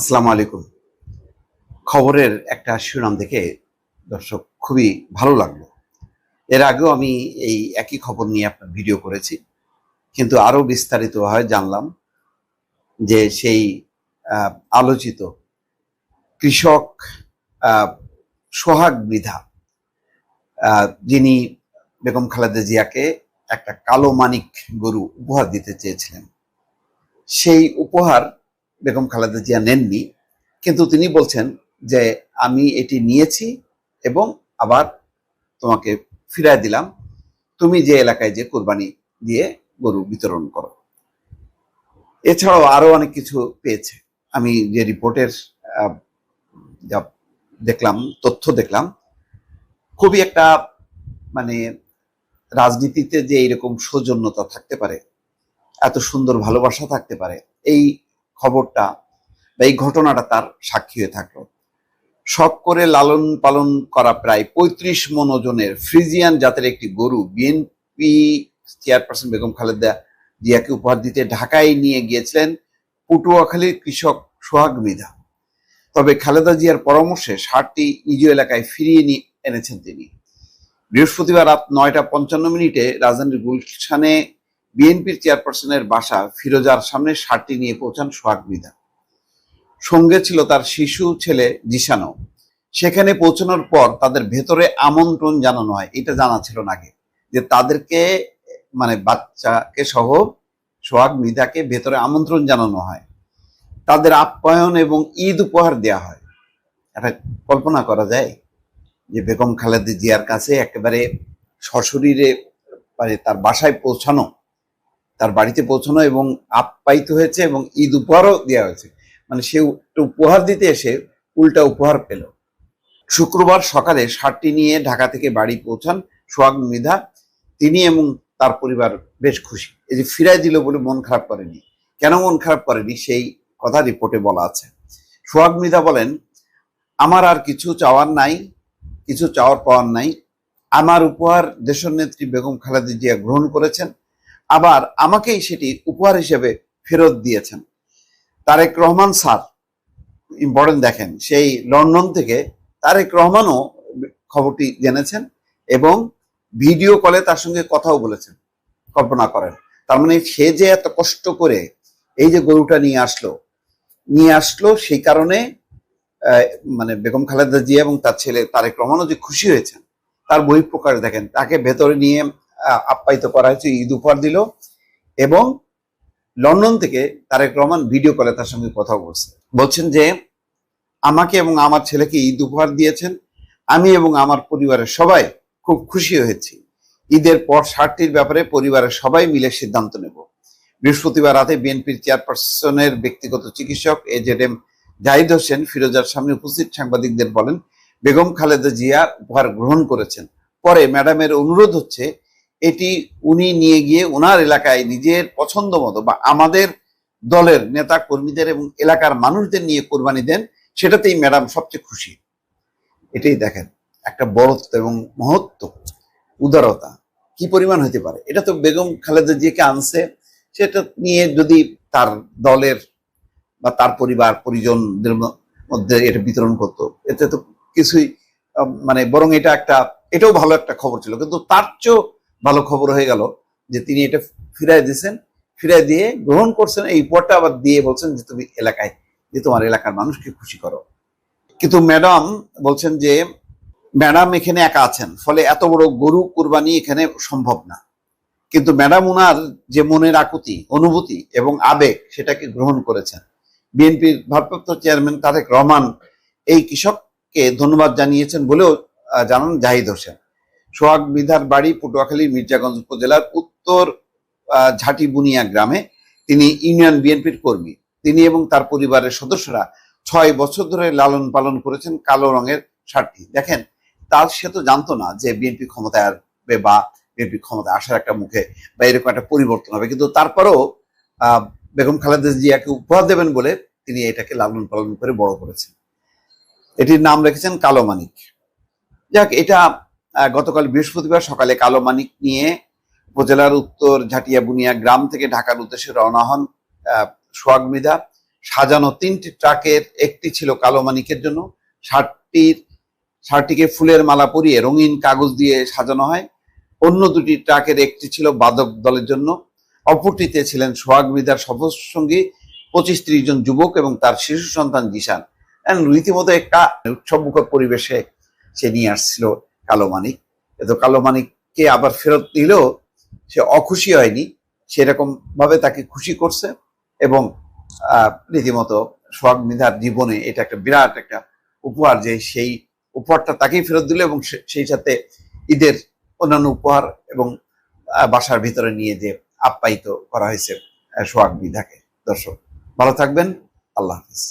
আসসালামু আলাইকুম। খবরের একটা শিরোনাম দেখে দর্শক খুবই ভালো লাগল। এর আগেও আমি এই একই খবর নিয়ে আপনার ভিডিও করেছি, কিন্তু আরও বিস্তারিতভাবে জানলাম যে সেই আলোচিত কৃষক সোহাগ মৃধা যিনি বেগম খালেদা জিয়াকে একটা কালো মানিক গরু উপহার দিতে চেয়েছিলেন। সেই উপহার বেগম খালেদা জিয়া নেননি, কিন্তু তিনি বলছেন যে আমি এটি নিয়েছি এবং আবার তোমাকে ফিরায় দিলাম। তুমি যে এলাকায় যে কোরবানি দিয়ে গরু বিতরণ করো। এছাড়াও আরও অনেক কিছু পেয়েছে। আমি যে রিপোর্টের যা দেখলাম, তথ্য দেখলাম, খুবই একটা মানে রাজনীতিতে যে এরকম সৌজন্যতা থাকতে পারে, এত সুন্দর ভালোবাসা থাকতে পারে, এই খবরটা বা এই ঘটনাটা তার সাক্ষী হয়ে থাকল। শখ করে লালন পালন করা প্রায় পঁয়ত্রিশ মন ওজনের ফ্রিজিয়ান জাতের একটি গরু বিএনপি চেয়ারপারসন বেগম খালেদা জিয়াকে উপহার দিতে ঢাকায় নিয়ে গিয়েছিলেন পটুয়াখালীর কৃষক সোহাগ মৃধা। তবে খালেদা জিয়ার পরামর্শে ষাটটি নিজ এলাকায় ফিরিয়ে নিয়ে এনেছেন তিনি। বৃহস্পতিবার রাত নয়টা পঞ্চান্ন মিনিটে রাজধানীর গুলশানে বিএনপির চেয়ারপারসনের বাসা ফিরোজার সামনে ষাটটি নিয়ে পৌঁছান সোহাগ মৃধা সঙ্গে ছিল তার শিশু ছেলে জিসানো সেখানে পৌঁছানোর পর তাদের ভেতরে আমন্ত্রণ জানানো হয়। এটা জানা ছিল না আগে। যে তাদেরকে মানে বাচ্চাকে সহ সোহাগ মৃধাকে ভেতরে আমন্ত্রণ জানানো হয়। তাদের আপ্যায়ন এবং ঈদ উপহার দেওয়া হয়। এটা কল্পনা করা যায় যে বেগম খালেদা জিয়ার কাছে একেবারে সশরীরে মানে তার বাসায় পৌঁছানো তার বাড়িতে পৌঁছানো এবং আপ্যায়িত হয়েছে এবং ঈদ উপহারও দেওয়া হয়েছে। মানে সে উপহার দিতে এসে উল্টা উপহার পেল। শুক্রবার সকালে ষাটটি নিয়ে ঢাকা থেকে বাড়ি পৌঁছান সোহাগ মৃধা। তিনি এবং তার পরিবার বেশ খুশি। এই যে ফিরাই দিল বলে মন খারাপ করেনি। কেন মন খারাপ করেনি সেই কথা রিপোর্টে বলা আছে। সোহাগ মৃধা বলেন, আমার আর কিছু চাওয়ার নাই, কিছু চাওয়ার পাওয়ার নাই। আমার উপহার দেশের নেত্রী বেগম খালেদা জিয়া গ্রহণ করেছেন। আবার আমাকেই সেটি উপহার হিসেবে ফেরত দিয়েছেন। তারেক রহমান স্যার ইম্পর্টেন্ট দেখেন, সেই লন্ডন থেকে তারেক রহমানও খবরটি জেনেছেন এবং ভিডিও কলে তার সঙ্গে কথাও বলেছেন, কল্পনা করেন। তার মানে সে যে এত কষ্ট করে এই যে গরুটা নিয়ে আসলো নিয়ে আসলো সেই কারণে মানে বেগম খালেদা জিয়া এবং তার ছেলে তারেক রহমানও যে খুশি হয়েছেন, তার বহিঃপ্রকাশ দেখেন, তাকে ভেতরে নিয়ে আপ্যায়িত করা হয়েছে ঈদ উপহার দিল। এবং লন্ডন থেকে তারেক রহমান ভিডিও কলে তার সঙ্গে কথা বলছে। বলছেন যে, আমাকে এবং আমার ছেলেকে ঈদ উপহার দিয়েছেন। আমি এবং আমার পরিবারের সবাই খুব খুশি হয়েছি। ঈদের পর ষাটটির ব্যাপারে পরিবারের সবাই মিলে সিদ্ধান্ত নেব। বৃহস্পতিবার রাতে বিএনপির চেয়ারপারসনের ব্যক্তিগত চিকিৎসক A Z M Zahid Hossain ফিরোজার সামনে উপস্থিত সাংবাদিকদের বলেন, বেগম খালেদা জিয়া উপহার গ্রহণ করেছেন। পরে ম্যাডামের অনুরোধ হচ্ছে এটি উনি নিয়ে গিয়ে ওনার এলাকায় নিজের পছন্দ মতো বা আমাদের দলের নেতা কর্মীদের এবং এলাকার মানুষদের নিয়ে কোরবানি দেন, সেটাতেই ম্যাডাম সবচেয়ে খুশি। এটাই দেখেন, একটা বড়ত্ব এবং মহত্ব, উদারতা। কি পরিমাণ হতে পারে? এটা তো বেগম খালেদা জিয়াকে আনছে, সেটা নিয়ে যদি তার দলের বা তার পরিবার, পরিজনদের মধ্যে এটা বিতরণ করতো, এতে তো কিছুই মানে বরং এটা একটা, এটাও ভালো একটা খবর ছিল। কিন্তু তার চেয়েও ভালো খবর হয়ে গেল যে তিনি এটা ফিরাই দিয়েছেন ফিরাই দিয়ে গ্রহণ করছেন। এই উপহারটা আবার দিয়ে বলছেন যে তুমি এলাকায়, যে তোমার এলাকার মানুষকে খুশি করো। কিন্তু ম্যাডাম বলছেন যে ম্যাডাম এখানে একা আছেন, ফলে এত বড় গরু কুরবানি এখানে সম্ভব না। কিন্তু ম্যাডাম উনার যে মনের আকুতি, অনুভূতি এবং আবেগ, সেটাকে গ্রহণ করেছেন। বিএনপির ভারপ্রাপ্ত চেয়ারম্যান তারেক রহমান এই কৃষককে ধন্যবাদ জানিয়েছেন বলেও জানান জাহিদ হোসেন। সোহাগ বিধার বাড়ি পটুয়াখালীর মির্জাগঞ্জ উপজেলার উত্তর ঝাটিবুনিয়া গ্রামে তিনি ইউনিয়ন বিএনপির কর্মী। তিনি এবং তার পরিবারের সদস্যরা ছয় বছর ধরে লালন পালন করেছেন কালো রঙের শার্টটি। দেখেন, তার সে তো জানতো না যে বিএনপি ক্ষমতায় আসবে বা বিএনপি ক্ষমতায় আসার একটা মুখে বা এরকম একটা পরিবর্তন হবে। কিন্তু তারপরেও বেগম খালেদা জিয়াকে উপহার দেবেন বলে তিনি এটাকে লালন পালন করে বড় করেছেন। এটির নাম রেখেছেন কালো মানিক। যাক, এটা গতকাল বৃহস্পতিবার সকালে কালো মানিক নিয়ে উপজেলার উত্তর ঝাটিয়া বুনিয়া গ্রাম থেকে ঢাকার উদ্দেশ্যে রওনা হন সোহাগ মৃধা। সাজানো তিনটি ট্রাকের, একটি ছিল কালো মানিকের জন্য। ষাটটির, ষাটটিকে ফুলের মালা পরিয়ে রঙিন কাগজ দিয়ে সাজানো হয়। অন্য দুটি ট্রাকের, একটি ছিল বাদক দলের জন্য। অপরটিতে ছিলেন সোহাগ বিদার সফরসঙ্গী পঁচিশ ত্রিশ জন যুবক এবং তার শিশু সন্তান And রীতিমতো একটা উৎসবমুখর পরিবেশে সে নিয়ে আসছিল। কালো মানিক। তো কালো মানিককে আবার ফেরত দিলেও সে অখুশি হয়নি সেরকম ভাবে তাকে খুশি করছে এবং রীতিমতো সোহাগ মিধার জীবনে এটা একটা বিরাট একটা উপহার যে সেই উপহারটা তাকেই ফেরত দিল এবং সেই সাথে ঈদের অন্যান্য উপহার এবং বাসার ভিতরে নিয়ে যে আপ্যায়িত করা হয়েছে সোহাগ মিধাকে। দর্শক, ভালো থাকবেন। আল্লাহ হাফিজ।